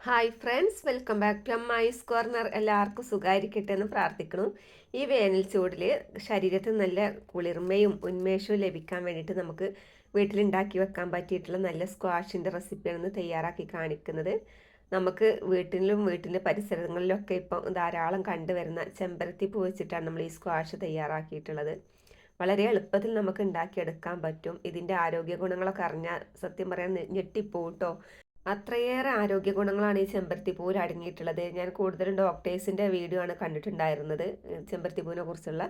Hi friends welcome back to my's corner എല്ലാവർക്കും സുഖമായിരിക്കട്ടെ എന്ന് പ്രാർത്ഥിക്കുന്നു. ഈ വേനൽ ചൂടിൽ ശരീരത്തിന് നല്ല കുളിർമയും ഉന്മേഷവും ലഭിക്കാൻ വേണ്ടിയിട്ട് നമുക്ക് വീട്ടിലുണ്ടാക്കി വെക്കാൻ പറ്റിയിട്ടുള്ള നല്ല സ്ക്വാഷിന്റെ റെസിപ്പിയാണ് തയ്യാറാക്കി കാണിക്കുന്നത്. നമുക്ക് വീട്ടിലും വീട്ടിന്റെ പരിസരങ്ങളിലൊക്കെ ഇപ്പം ധാരാളം കണ്ടുവരുന്ന ചെമ്പരത്തി പൂ വെച്ചിട്ടാണ് നമ്മൾ ഈ സ്ക്വാഷ് തയ്യാറാക്കിയിട്ടുള്ളത്. വളരെ എളുപ്പത്തിൽ നമുക്ക് ഉണ്ടാക്കിയെടുക്കാൻ പറ്റും. ഇതിന്റെ ആരോഗ്യ ഗുണങ്ങളൊക്കെ അറിഞ്ഞാൽ സത്യം പറയാൻ ഞെട്ടിപ്പോട്ടോ അത്രയേറെ ആരോഗ്യ ഗുണങ്ങളാണ് ഈ ചെമ്പരത്തിപ്പൂവിൽ അടങ്ങിയിട്ടുള്ളത്. ഞാൻ കൂടുതലും ഡോക്ടേഴ്സിന്റെ വീഡിയോ ആണ് കണ്ടിട്ടുണ്ടായിരുന്നത് ചെമ്പരത്തിപ്പൂവിനെ കുറിച്ചുള്ള.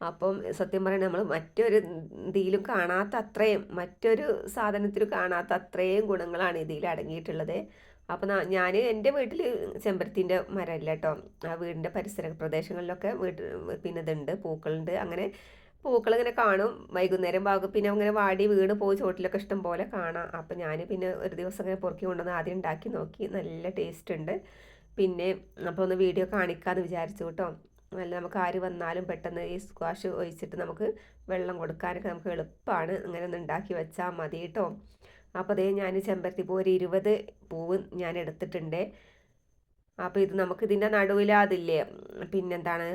അപ്പം സത്യം പറയുന്നത് നമ്മൾ മറ്റൊരു ഇതിലും കാണാത്ത അത്രയും മറ്റൊരു സാധനത്തിലും കാണാത്ത അത്രയും ഗുണങ്ങളാണ് ഇതിൽ അടങ്ങിയിട്ടുള്ളത്. അപ്പം ഞാൻ എന്റെ വീട്ടിൽ ചെമ്പരത്തിന്റെ മരമല്ല കേട്ടോ ആ വീടിന്റെ പരിസര പ്രദേശങ്ങളിലൊക്കെ വീട്ടിൽ പിന്നെ ഇതുണ്ട് പൂക്കളുണ്ട്. അങ്ങനെ പൂക്കൾ ഇങ്ങനെ കാണും. വൈകുന്നേരം ഭാഗം പിന്നെ അങ്ങനെ വാടി വീണ് പോയി ചോട്ടിലൊക്കെ ഇഷ്ടം പോലെ കാണാം. അപ്പം ഞാൻ പിന്നെ ഒരു ദിവസം ഇങ്ങനെ പൊറുക്കി കൊണ്ടുവന്ന് ആദ്യം ഉണ്ടാക്കി നോക്കി. നല്ല ടേസ്റ്റ് ഉണ്ട്. പിന്നെ അപ്പോൾ ഒന്ന് വീഡിയോ കാണിക്കാമെന്ന് വിചാരിച്ചു കേട്ടോ. നല്ല നമുക്ക് ആര് വന്നാലും പെട്ടെന്ന് ഈ സ്ക്വാഷ് ഒഴിച്ചിട്ട് നമുക്ക് വെള്ളം കൊടുക്കാനൊക്കെ നമുക്ക് എളുപ്പമാണ് അങ്ങനെ ഒന്ന് ഉണ്ടാക്കി വെച്ചാൽ മതി കേട്ടോ. അപ്പോൾ അതേ ഞാൻ ചെമ്പരത്തി പൂ ഒരു ഇരുപത് പൂവ് ഞാൻ എടുത്തിട്ടുണ്ട്. അപ്പോൾ ഇത് നമുക്ക് ഇതിന്റെ നടുവിലാ അതില്ലേ? പിന്നെന്താണ്?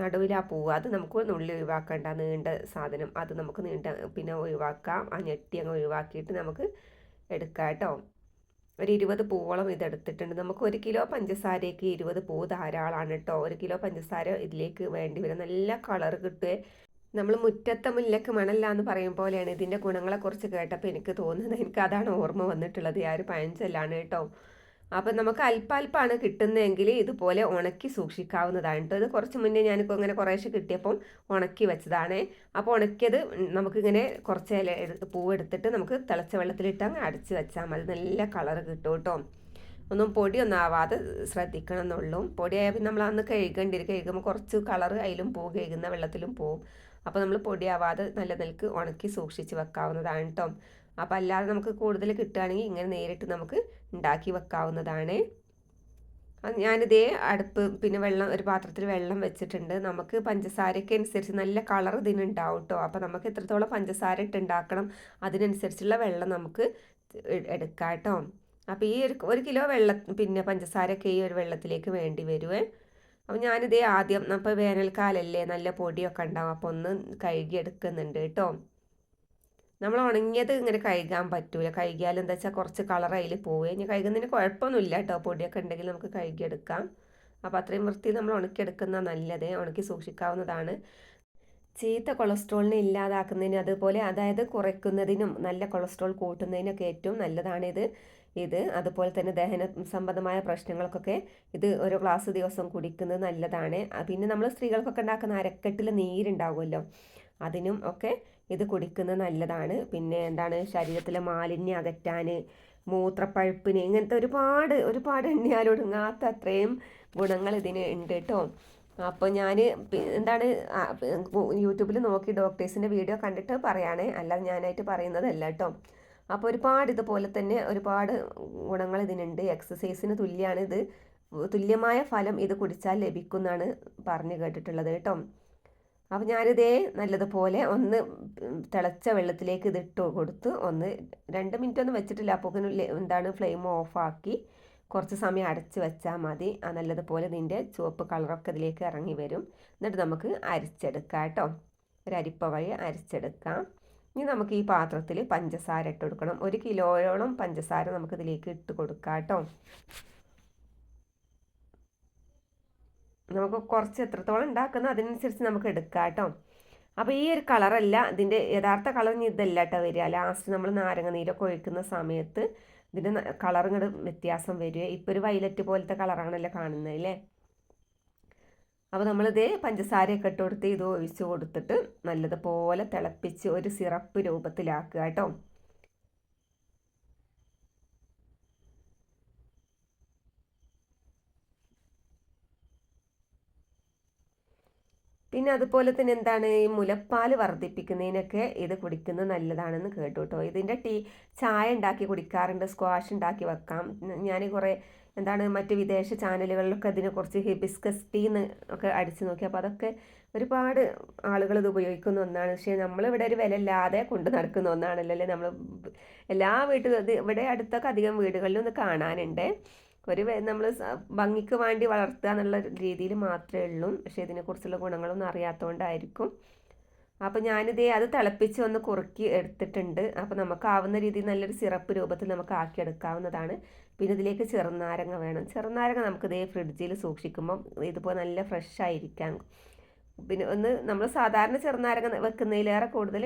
നടുവിലാ പൂവ്. അത് നമുക്ക് നുള്ളി ഒഴിവാക്കേണ്ട. നീണ്ട സാധനം. അത് നമുക്ക് നീണ്ട പിന്നെ ഒഴിവാക്കാം. ആ ഞെട്ടി അങ്ങ് ഒഴിവാക്കിയിട്ട് നമുക്ക് എടുക്കാം കേട്ടോ. ഒരു ഇരുപത് പൂവോളം ഇതെടുത്തിട്ടുണ്ട് നമുക്ക് ഒരു കിലോ പഞ്ചസാരയ്ക്ക് ഇരുപത് പൂ ധാരാളമാണ് കേട്ടോ. ഒരു കിലോ പഞ്ചസാര ഇതിലേക്ക് വേണ്ടി വരും. നല്ല കളർ കിട്ടുകയെ നമ്മൾ മുറ്റത്തെ മുല്ലക്ക് മണല്ല എന്ന് പറയും പോലെയാണ് ഇതിന്റെ ഗുണങ്ങളെക്കുറിച്ച് കേട്ടപ്പോൾ എനിക്ക് തോന്നുന്നത്. എനിക്ക് അതാണ് ഓർമ്മ വന്നിട്ടുള്ളത്. ആ ഒരു പഴഞ്ചൊല്ലാണ് കേട്ടോ. അപ്പം നമുക്ക് അല്പാൽപ്പാണ് കിട്ടുന്നതെങ്കിൽ ഇതുപോലെ ഉണക്കി സൂക്ഷിക്കാവുന്നതാണ് കേട്ടോ ഇത് കുറച്ച് മുന്നേ ഞാനിപ്പോൾ ഇങ്ങനെ കുറേശ്ശെ കിട്ടിയപ്പം ഉണക്കി വെച്ചതാണ്. അപ്പോൾ ഉണക്കിയത് നമുക്കിങ്ങനെ കുറച്ച് ഇല പൂവ് എടുത്തിട്ട് നമുക്ക് തിളച്ച വെള്ളത്തിലിട്ട് അങ്ങ് അടിച്ച് വെച്ചാൽ മതി. നല്ല കളർ കിട്ടും കേട്ടോ ഒന്നും പൊടിയൊന്നും ആവാതെ ശ്രദ്ധിക്കണം എന്നുള്ളൂ പൊടിയായാൽ പിന്നെ നമ്മൾ അന്ന് കഴുകേണ്ടിരിക്കും കഴുകുമ്പോൾ കുറച്ച് കളർ അതിലും പോകും കഴുകുന്ന വെള്ളത്തിലും പോവും. അപ്പോൾ നമ്മൾ പൊടിയാവാതെ നല്ല നിലയ്ക്ക് ഉണക്കി സൂക്ഷിച്ച് വെക്കാവുന്നതാണ് കേട്ടോ അപ്പോൾ അല്ലാതെ നമുക്ക് കൂടുതൽ കിട്ടുകയാണെങ്കിൽ ഇങ്ങനെ നേരിട്ട് നമുക്ക് ഉണ്ടാക്കി വെക്കാവുന്നതാണ്. ഞാനിതേ അടുപ്പ് പിന്നെ വെള്ളം ഒരു പാത്രത്തിൽ വെള്ളം വെച്ചിട്ടുണ്ട്. നമുക്ക് പഞ്ചസാരയ്ക്ക് അനുസരിച്ച് നല്ല കളർ ഇതിനുണ്ടാവും കേട്ടോ അപ്പോൾ നമുക്ക് എത്രത്തോളം പഞ്ചസാര ഇട്ടുണ്ടാക്കണം അതിനനുസരിച്ചുള്ള വെള്ളം നമുക്ക് എടുക്കാം കേട്ടോ അപ്പോൾ ഈ ഒരു ഒരു കിലോ വെള്ളം പിന്നെ പഞ്ചസാരയൊക്കെ ഈ ഒരു വെള്ളത്തിലേക്ക് വേണ്ടി വരുവേ. അപ്പോൾ ഞാനിതേ ആദ്യം അപ്പോൾ വേനൽക്കാലല്ലേ നല്ല പൊടിയൊക്കെ ഉണ്ടാവും അപ്പോൾ ഒന്ന് കഴുകി എടുക്കുന്നുണ്ട് കേട്ടോ നമ്മൾ ഉണങ്ങിയത് ഇങ്ങനെ കഴുകാൻ പറ്റൂല. കഴുകിയാൽ എന്താ വെച്ചാൽ കുറച്ച് കളർ അതിൽ പോവുക ഇനി കഴുകുന്നതിന് കുഴപ്പമൊന്നുമില്ല കേട്ടോ പൊടിയൊക്കെ ഉണ്ടെങ്കിൽ നമുക്ക് കഴുകിയെടുക്കാം. അപ്പോൾ അത്രയും വൃത്തി നമ്മൾ ഉണക്കിയെടുക്കുന്ന നല്ലത്. ഉണക്കി സൂക്ഷിക്കാവുന്നതാണ്. ചീത്ത കൊളസ്ട്രോളിനെ ഇല്ലാതാക്കുന്നതിന് അതുപോലെ അതായത് കുറയ്ക്കുന്നതിനും നല്ല കൊളസ്ട്രോൾ കൂട്ടുന്നതിനൊക്കെ ഏറ്റവും നല്ലതാണിത്. ഇത് അതുപോലെ തന്നെ ദഹന സംബന്ധമായ പ്രശ്നങ്ങൾക്കൊക്കെ ഇത് ഒരു ഗ്ലാസ് ദിവസം കുടിക്കുന്നത് നല്ലതാണ്. പിന്നെ നമ്മൾ സ്ത്രീകൾക്കൊക്കെ ഉണ്ടാക്കുന്ന അരക്കെട്ടിൽ നീരുണ്ടാവുമല്ലോ. അതിനും ഒക്കെ ഇത് കുടിക്കുന്നത് നല്ലതാണ്. പിന്നെ എന്താണ്? ശരീരത്തിലെ മാലിന്യം അകറ്റാൻ മൂത്രപ്പഴുപ്പിന് ഇങ്ങനത്തെ ഒരുപാട് ഒരുപാട് എണ്ണിയാലൊടുങ്ങാത്ത അത്രയും ഗുണങ്ങൾ ഇതിന് ഉണ്ട് കേട്ടോ. അപ്പോൾ ഞാൻ എന്താണ് യൂട്യൂബിൽ നോക്കി ഡോക്ടേഴ്സിന്റെ വീഡിയോ കണ്ടിട്ട് പറയുകയാണേ അല്ലാതെ ഞാനായിട്ട് പറയുന്നതല്ല കേട്ടോ. അപ്പോൾ ഒരുപാട് ഇതുപോലെ തന്നെ ഒരുപാട് ഗുണങ്ങൾ ഇതിനുണ്ട്. എക്സസൈസിന് തുല്യമാണ് ഇത്. തുല്യമായ ഫലം ഇത് കുടിച്ചാൽ ലഭിക്കുന്നതാണ് പറഞ്ഞു കേട്ടിട്ടുള്ളത് കേട്ടോ. അപ്പോൾ ഞാനിതേ നല്ലതുപോലെ ഒന്ന് തിളച്ച വെള്ളത്തിലേക്ക് ഇതിട്ട് കൊടുത്ത് ഒന്ന് രണ്ട് മിനിറ്റ് ഒന്നും വെച്ചിട്ടില്ല. അപ്പോൾ എന്താണ് ഫ്ലെയിം ഓഫാക്കി കുറച്ച് സമയം അടച്ച് വെച്ചാൽ മതി. ആ നല്ലതുപോലെ ഇതിന്റെ ചുവപ്പ് കളറൊക്കെ ഇതിലേക്ക് ഇറങ്ങി വരും. എന്നിട്ട് നമുക്ക് അരിച്ചെടുക്കാം കേട്ടോ. ഒരു അരിപ്പ വഴി അരിച്ചെടുക്കാം. ഇനി നമുക്ക് ഈ പാത്രത്തിൽ പഞ്ചസാര ഇട്ട് കൊടുക്കണം. ഒരു കിലോയോളം പഞ്ചസാര നമുക്കിതിലേക്ക് ഇട്ട് കൊടുക്കാം കേട്ടോ. നമുക്ക് കുറച്ച് എത്രത്തോളം ഉണ്ടാക്കുന്ന അതിനനുസരിച്ച് നമുക്ക് എടുക്കാം കേട്ടോ. അപ്പോൾ ഈ ഒരു കളറല്ല ഇതിന്റെ യഥാർത്ഥ കളർ ഇതല്ല കേട്ടോ വരിക. ലാസ്റ്റ് നമ്മൾ നാരങ്ങ നീരൊക്കെ ഒഴിക്കുന്ന സമയത്ത് ഇതിന്റെ കളർ ഇങ്ങോട്ട് വ്യത്യാസം വരിക. ഇപ്പോൾ ഒരു വയലറ്റ് പോലത്തെ കളറാണല്ലോ കാണുന്നത് അല്ലേ? അപ്പോൾ നമ്മളിത് പഞ്ചസാരയൊക്കെ ഇട്ട് കൊടുത്ത് ഇത് ഒഴിച്ച് കൊടുത്തിട്ട് നല്ലതുപോലെ തിളപ്പിച്ച് ഒരു സിറപ്പ് രൂപത്തിലാക്കുക കേട്ടോ. പിന്നെ അതുപോലെ തന്നെ എന്താണ് ഈ മുലപ്പാൽ വർദ്ധിപ്പിക്കുന്നതിനൊക്കെ ഇത് കുടിക്കുന്നത് നല്ലതാണെന്ന് കേട്ടു കേട്ടോ. ഇതിന്റെ ടീ ചായ ഉണ്ടാക്കി കുടിക്കാറുണ്ട് സ്ക്വാഷ് ഉണ്ടാക്കി വെക്കാം. ഞാൻ കുറേ എന്താണ് മറ്റ് വിദേശ ചാനലുകളിലൊക്കെ അതിനെക്കുറിച്ച് ഹിബിസ്കസ് ടീ എന്ന് ഒക്കെ അടിച്ചു നോക്കി. അപ്പോൾ അതൊക്കെ ഒരുപാട് ആളുകൾ ഇത് ഉപയോഗിക്കുന്ന ഒന്നാണ്. പക്ഷേ നമ്മളിവിടെ ഒരു വില ഇല്ലാതെ കൊണ്ട് നടക്കുന്ന ഒന്നാണല്ലോ അല്ലേ? നമ്മൾ എല്ലാ വീട്ടിലും ഇവിടെ അടുത്തൊക്കെ അധികം വീടുകളിലും കാണാനുണ്ട്. ഒരു നമ്മൾ ഭംഗിക്ക് വേണ്ടി വളർത്തുക എന്നുള്ള രീതിയിൽ മാത്രമേ ഉള്ളൂ. പക്ഷെ ഇതിനെക്കുറിച്ചുള്ള ഗുണങ്ങളൊന്നും അറിയാത്തതുകൊണ്ടായിരിക്കും അപ്പോൾ ഞാനിതേ അത് തിളപ്പിച്ച് ഒന്ന് കുറുക്കി എടുത്തിട്ടുണ്ട്. അപ്പോൾ നമുക്കാവുന്ന രീതിയിൽ നല്ലൊരു സിറപ്പ് രൂപത്തിൽ നമുക്ക് ആക്കിയെടുക്കാവുന്നതാണ് പിന്നെ ഇതിലേക്ക് ചെറുനാരങ്ങ വേണം. ചെറുനാരങ്ങ നമുക്കിതേ ഫ്രിഡ്ജിൽ സൂക്ഷിക്കുമ്പോൾ ഇതുപോലെ നല്ല ഫ്രഷ് ആയിരിക്കാൻ പിന്നെ ഒന്ന് നമ്മൾ സാധാരണ ചെറുനാരങ്ങ വെക്കുന്നതിലേറെ കൂടുതൽ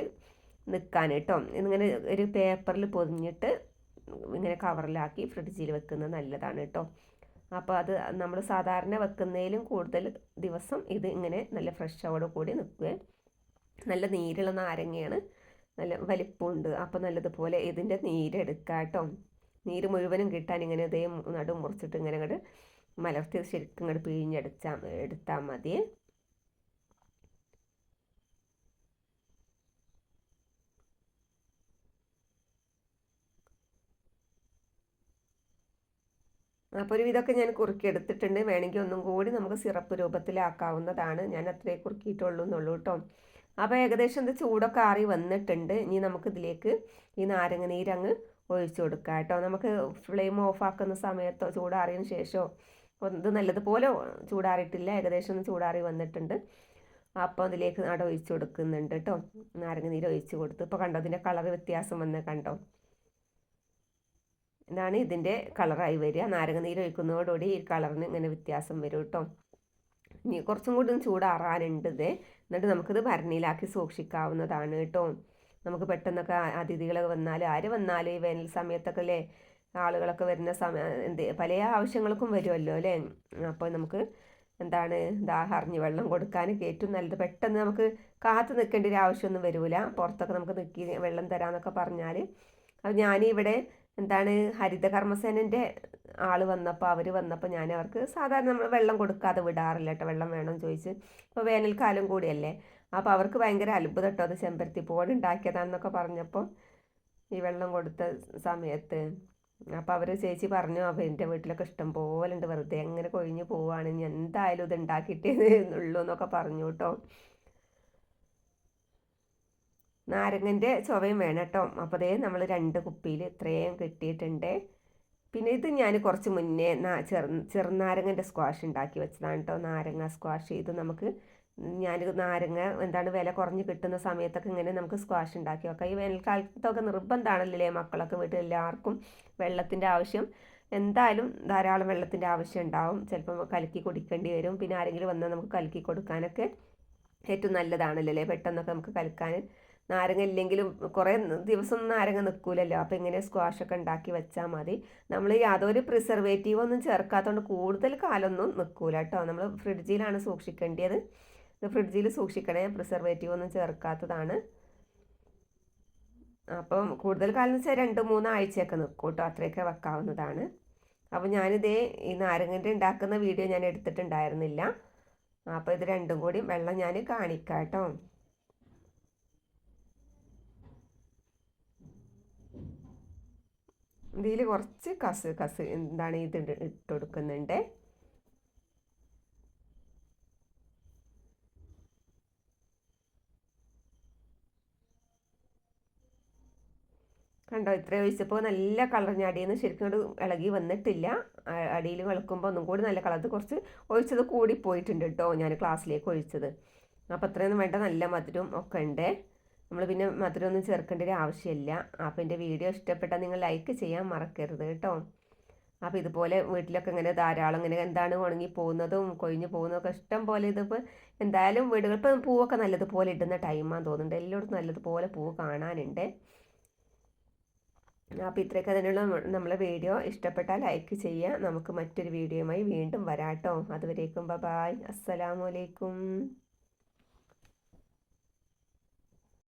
നിൽക്കാൻ കേട്ടോ ഇങ്ങനെ ഒരു പേപ്പറിൽ പൊതിഞ്ഞിട്ട് ഇങ്ങനെ കവറിലാക്കി ഫ്രിഡ്ജിൽ വെക്കുന്നത് നല്ലതാണ് കേട്ടോ. അപ്പോൾ അത് നമ്മൾ സാധാരണ വെക്കുന്നതിലും കൂടുതൽ ദിവസം ഇത് ഇങ്ങനെ നല്ല ഫ്രഷോട് കൂടി നിൽക്കുക നല്ല നീരുള്ള നാരങ്ങയാണ് നല്ല വലിപ്പമുണ്ട്. അപ്പോൾ നല്ലതുപോലെ ഇതിന്റെ നീരെടുക്കുക കേട്ടോ. നീര് മുഴുവനും കിട്ടാൻ ഇങ്ങനെ ഇതേ നടു മുറിച്ചിട്ട് ഇങ്ങനെ അങ്ങോട്ട് മലർത്തി ശരിക്കും ഇങ്ങോട്ട് പിഴിഞ്ഞെടുത്താൽ എടുത്താൽ മതി. അപ്പോൾ ഒരു വിധമൊക്കെ ഞാൻ കുറുക്കിയെടുത്തിട്ടുണ്ട് വേണമെങ്കിൽ ഒന്നും കൂടി നമുക്ക് സിറപ്പ് രൂപത്തിലാക്കാവുന്നതാണ്. ഞാൻ അത്രേ കുറുക്കിയിട്ടുള്ളൂ എന്നുള്ളൂ കേട്ടോ. അപ്പോൾ ഏകദേശം ഇത് ചൂടൊക്കെ ആറി വന്നിട്ടുണ്ട്. ഇനി നമുക്കിതിലേക്ക് ഈ നാരങ്ങ നീരങ്ങ് ഒഴിച്ചു കൊടുക്കുക കേട്ടോ. നമുക്ക് ഫ്ലെയിം ഓഫ് ആക്കുന്ന സമയത്തോ ചൂടാറിയതിന് ശേഷമോ ഇത് നല്ലതുപോലെ ചൂടാറിയിട്ടില്ല. ഏകദേശം ഒന്ന് ചൂടാറി വന്നിട്ടുണ്ട്. അപ്പോൾ അതിലേക്ക് അവിടെ ഒഴിച്ചു കൊടുക്കുന്നുണ്ട് കേട്ടോ. നാരങ്ങ നീര് ഒഴിച്ച് കൊടുത്തു. ഇപ്പോൾ കണ്ടോ അതിന്റെ കളർ വ്യത്യാസം വന്ന് കണ്ടോ. ഇതാണ് ഇതിന്റെ കളറായി വരിക. നാരങ്ങ നീര് ഒഴിക്കുന്നതോടുകൂടി ഈ കളറിന് ഇങ്ങനെ വ്യത്യാസം വരും കേട്ടോ. ഇനി കുറച്ചും കൂടി ചൂടാറാനുണ്ട് ഇത്. എന്നിട്ട് നമുക്കിത് ഭരണിയിലാക്കി സൂക്ഷിക്കാവുന്നതാണ് കേട്ടോ. നമുക്ക് പെട്ടെന്നൊക്കെ അതിഥികളൊക്കെ വന്നാൽ ആര് വന്നാലും ഈ വേനൽ സമയത്തൊക്കെ അല്ലേ? ആളുകളൊക്കെ വരുന്ന സമയം എന്ത് പല ആവശ്യങ്ങൾക്കും വരുമല്ലോ അല്ലേ? അപ്പോൾ നമുക്ക് എന്താണ് ദാഹറിഞ്ഞ് വെള്ളം കൊടുക്കാനൊക്കെ ഏറ്റവും നല്ലത്. പെട്ടെന്ന് നമുക്ക് കാത്തു നിൽക്കേണ്ട ഒരു ആവശ്യമൊന്നും വരില്ല പുറത്തൊക്കെ നമുക്ക് നിൽക്കി വെള്ളം തരാമെന്നൊക്കെ പറഞ്ഞാൽ അപ്പോൾ ഞാനിവിടെ എന്താണ് ഹരിത കർമ്മസേനന്റെ ആൾ വന്നപ്പോൾ അവർ വന്നപ്പോൾ ഞാൻ അവർക്ക് സാധാരണ നമ്മൾ വെള്ളം കൊടുക്കാതെ വിടാറില്ല കേട്ടോ വെള്ളം വേണമെന്ന് ചോദിച്ച്. ഇപ്പോൾ വേനൽക്കാലം കൂടിയല്ലേ അപ്പോൾ അവർക്ക് ഭയങ്കര അത്ഭുതം കേട്ടോ അത് ചെമ്പരത്തി പൂവൻ ഉണ്ടാക്കിയതാണെന്നൊക്കെ പറഞ്ഞപ്പോൾ ഈ വെള്ളം കൊടുത്ത സമയത്ത്. അപ്പോൾ അവർ ചേച്ചി പറഞ്ഞു അപ്പോൾ എന്റെ വീട്ടിലൊക്കെ ഇഷ്ടം പോലെ ഉണ്ട് വെറുതെ എങ്ങനെ കൊഴിഞ്ഞ് പോവുകയാണ് ഇനി എന്തായാലും ഇത് ഉണ്ടാക്കിയിട്ടേ ഉള്ളൂ എന്നൊക്കെ പറഞ്ഞു കേട്ടോ. നാരങ്ങന്റെ ചുവയും വേണം കേട്ടോ. അപ്പോൾ അതേ നമ്മൾ രണ്ട് കുപ്പിയിൽ ഇത്രയും കിട്ടിയിട്ടുണ്ട്. പിന്നെ ഇത് ഞാൻ കുറച്ച് മുന്നേ ചെറു ചെറുനാരങ്ങന്റെ സ്ക്വാഷ് ഉണ്ടാക്കി വെച്ചതാണ് കേട്ടോ. നാരങ്ങ സ്ക്വാഷ് ഇത് നമുക്ക് ഞാൻ നാരങ്ങ എന്താണ് വില കുറഞ്ഞ് കിട്ടുന്ന സമയത്തൊക്കെ ഇങ്ങനെ നമുക്ക് സ്ക്വാഷ് ഉണ്ടാക്കി വെക്കാം. ഈ വേനൽക്കാലത്തൊക്കെ നിർബന്ധമാണല്ലേ മക്കളൊക്കെ വീട്ടിൽ എല്ലാവർക്കും വെള്ളത്തിന്റെ ആവശ്യം. എന്തായാലും ധാരാളം വെള്ളത്തിന്റെ ആവശ്യം ഉണ്ടാവും. ചിലപ്പോൾ കലക്കി കുടിക്കേണ്ടി വരും. പിന്നെ ആരെങ്കിലും വന്നാൽ നമുക്ക് കലക്കി കൊടുക്കാനൊക്കെ ഏറ്റവും നല്ലതാണല്ലോ പെട്ടെന്നൊക്കെ നമുക്ക് കലക്കാൻ നാരങ്ങ ഇല്ലെങ്കിലും കുറേ ദിവസം നാരങ്ങ നിൽക്കൂലല്ലോ അപ്പോൾ ഇങ്ങനെ സ്ക്വാഷൊക്കെ ഉണ്ടാക്കി വെച്ചാൽ മതി. നമ്മൾ യാതൊരു പ്രിസർവേറ്റീവ് ഒന്നും ചേർക്കാത്തതുകൊണ്ട് കൂടുതൽ കാലമൊന്നും നിൽക്കൂല കേട്ടോ. നമ്മൾ ഫ്രിഡ്ജിലാണ് സൂക്ഷിക്കേണ്ടത് ഇത് ഫ്രിഡ്ജിൽ സൂക്ഷിക്കണേ. പ്രിസർവേറ്റീവ് ഒന്നും ചേർക്കാത്തതാണ്. അപ്പം കൂടുതൽ കാലം എന്ന് വെച്ചാൽ രണ്ട് മൂന്ന് ആഴ്ചയൊക്കെ നിൽക്കും കേട്ടോ. അത്രയൊക്കെ വെക്കാവുന്നതാണ്. അപ്പോൾ ഞാനിതേ ഈ നാരങ്ങന്റെ ഉണ്ടാക്കുന്ന വീഡിയോ ഞാൻ എടുത്തിട്ടുണ്ടായിരുന്നില്ല. അപ്പോൾ ഇത് രണ്ടും കൂടി വെള്ളം ഞാൻ കാണിക്കാം കേട്ടോ ഇതിൽ കുറച്ച് കസ് കസ് എന്താണ് ഇത് ഇട്ട് കൊടുക്കുന്നുണ്ട് കണ്ടോ ഇത്ര ഒഴിച്ചപ്പോൾ നല്ല കളർ അടിയിൽ നിന്ന് ശരിക്കും ഇളകി വന്നിട്ടില്ല. അടിയിൽ വിളക്കുമ്പോൾ ഒന്നും കൂടി നല്ല കളർ. കുറച്ച് ഒഴിച്ചത് കൂടി പോയിട്ടുണ്ട് കേട്ടോ ഞാൻ ക്ലാസ്സിലേക്ക് ഒഴിച്ചത്. അപ്പോൾ അത്രയൊന്നും വേണ്ട നല്ല മധുരം ഒക്കെ ഉണ്ട്. നമ്മൾ പിന്നെ മധുരമൊന്നും ചേർക്കേണ്ട ഒരു ആവശ്യമില്ല. അപ്പോൾ എന്റെ വീഡിയോ ഇഷ്ടപ്പെട്ടാൽ നിങ്ങൾ ലൈക്ക് ചെയ്യാൻ മറക്കരുത് കേട്ടോ. അപ്പോൾ ഇതുപോലെ വീട്ടിലൊക്കെ ഇങ്ങനെ ധാരാളം ഇങ്ങനെ എന്താണ് ഉണങ്ങി പോകുന്നതും കൊഴിഞ്ഞു പോകുന്നതൊക്കെ ഇഷ്ടം പോലെ ഇതിപ്പോൾ എന്തായാലും വീടുകൾ ഇപ്പം പൂവൊക്കെ നല്ലതുപോലെ ഇടുന്ന ടൈമാണെന്ന് തോന്നുന്നുണ്ട്. എല്ലായിടത്തും നല്ലതുപോലെ പൂവ് കാണാനുണ്ട്. അപ്പോൾ ഇത്രയൊക്കെ തന്നെയുള്ള നമ്മളെ വീഡിയോ ഇഷ്ടപ്പെട്ടാൽ ലൈക്ക് ചെയ്യുക നമുക്ക് മറ്റൊരു വീഡിയോയുമായി വീണ്ടും വരാട്ടോ അതുവരേക്കും ബൈ അസ്സലാമലൈക്കും